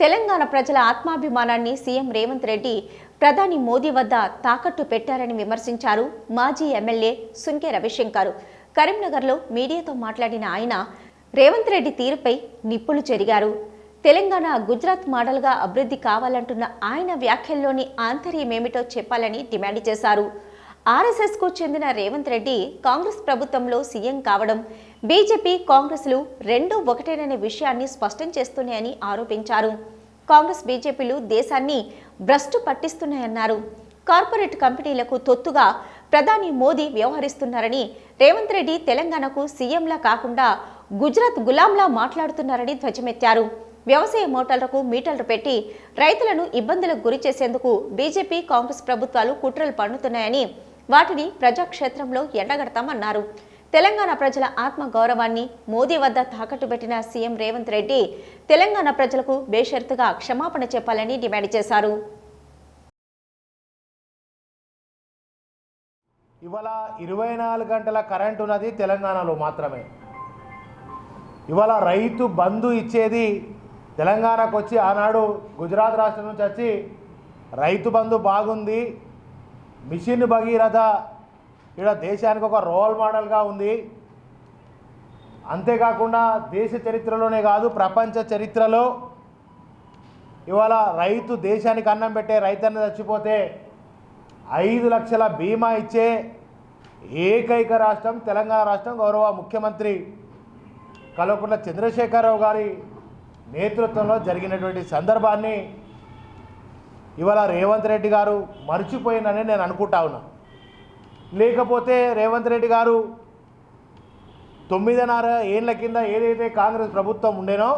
తెలంగాణ ప్రజల ఆత్మాభిమానాన్ని సీఎం రేవంత్ రెడ్డి ప్రధాని మోదీ వద్ద తాకట్టు పెట్టారని విమర్శించారు మాజీ ఎమ్మెల్యే సుంకే రవిశంకర్. కరీంనగర్లో మీడియాతో మాట్లాడిన ఆయన రేవంత్ రెడ్డి తీరుపై నిప్పులు చెరిగారు. తెలంగాణ గుజరాత్ మోడల్గా అభివృద్ధి కావాలంటున్న ఆయన వ్యాఖ్యల్లోని ఆంతర్యమేమిటో చెప్పాలని డిమాండ్ చేశారు. ఆర్ఎస్ఎస్కు చెందిన రేవంత్ రెడ్డి కాంగ్రెస్ ప్రభుత్వంలో సీఎం కావడం బీజేపీ కాంగ్రెస్లు రెండూ ఒకటేననే విషయాన్ని స్పష్టం చేస్తున్నాయని ఆరోపించారు. కాంగ్రెస్ బీజేపీలు దేశాన్ని భ్రష్టు పట్టిస్తున్నాయన్నారు. కార్పొరేట్ కంపెనీలకు తొత్తుగా ప్రధాని మోదీ వ్యవహరిస్తున్నారని రేవంత్ రెడ్డి తెలంగాణకు సీఎంలా కాకుండా గుజరాత్ గులాంలా మాట్లాడుతున్నారని ధ్వజమెత్తారు. వ్యవసాయ మోటార్లకు మీటర్లు పెట్టి రైతులను ఇబ్బందులకు గురి చేసేందుకు బీజేపీ కాంగ్రెస్ ప్రభుత్వాలు కుట్రలు పన్నుతున్నాయని వాటిని ప్రజాక్షేత్రంలో ఎండగడతామన్నారు. తెలంగాణ ప్రజల ఆత్మ గౌరవాన్ని మోదీ వద్ద తాకట్టు పెట్టిన సీఎం రేవంత్ రెడ్డి తెలంగాణ ప్రజలకు బేషరతుగా క్షమాపణ చెప్పాలని డిమాండ్ చేశారు. ఇవాళ ఇరవై నాలుగు గంటల కరెంట్ ఉన్నది తెలంగాణలో మాత్రమే. ఇవాళ రైతు బంధు ఇచ్చేది తెలంగాణకు వచ్చి ఆనాడు గుజరాత్ రాష్ట్రం నుంచి వచ్చి రైతు బంధు బాగుంది మిషన్ భగీరథ. ఇక్కడ దేశానికి ఒక రోల్ మోడల్గా ఉంది. అంతేకాకుండా దేశ చరిత్రలోనే కాదు ప్రపంచ చరిత్రలో ఇవాళ రైతు దేశానికి అన్నం పెట్టే రైతన్న చచ్చిపోతే ఐదు లక్షల బీమా ఇచ్చే ఏకైక రాష్ట్రం తెలంగాణ రాష్ట్రం గౌరవ ముఖ్యమంత్రి కల్వకుంట్ల చంద్రశేఖరరావు గారి నేతృత్వంలో జరిగినటువంటి సందర్భాన్ని ఇవాళ రేవంత్ రెడ్డి గారు మర్చిపోయినని నేను అనుకుంటా ఉన్నా. లేకపోతే రేవంత్ రెడ్డి గారు తొమ్మిదిన్నర ఏళ్ళ కింద ఏదైతే కాంగ్రెస్ ప్రభుత్వం ఉండేనో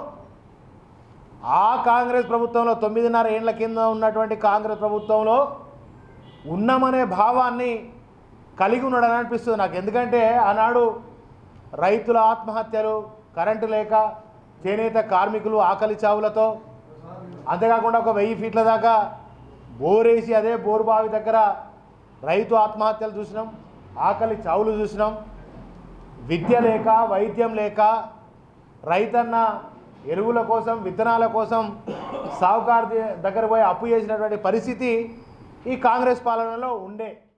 ఆ కాంగ్రెస్ ప్రభుత్వంలో తొమ్మిదిన్నర ఏళ్ళ కింద ఉన్నటువంటి కాంగ్రెస్ ప్రభుత్వంలో ఉన్నామనే భావాన్ని కలిగి ఉన్నాడని అనిపిస్తుంది నాకు. ఎందుకంటే ఆనాడు రైతుల ఆత్మహత్యలు కరెంటు లేక చేనేత కార్మికులు ఆకలి చావులతో అంతేకాకుండా ఒక వెయ్యి ఫీట్ల దాకా బోరేసి అదే బోరు బావి దగ్గర రైతు ఆత్మహత్యలు చూసినాం ఆకలి చావులు చూసినాం. విద్య లేక వైద్యం లేక రైతన్న ఎరువుల కోసం విత్తనాల కోసం సాహుకారు దగ్గర పోయి అప్పు చేసినటువంటి పరిస్థితి ఈ కాంగ్రెస్ పాలనలో ఉండే.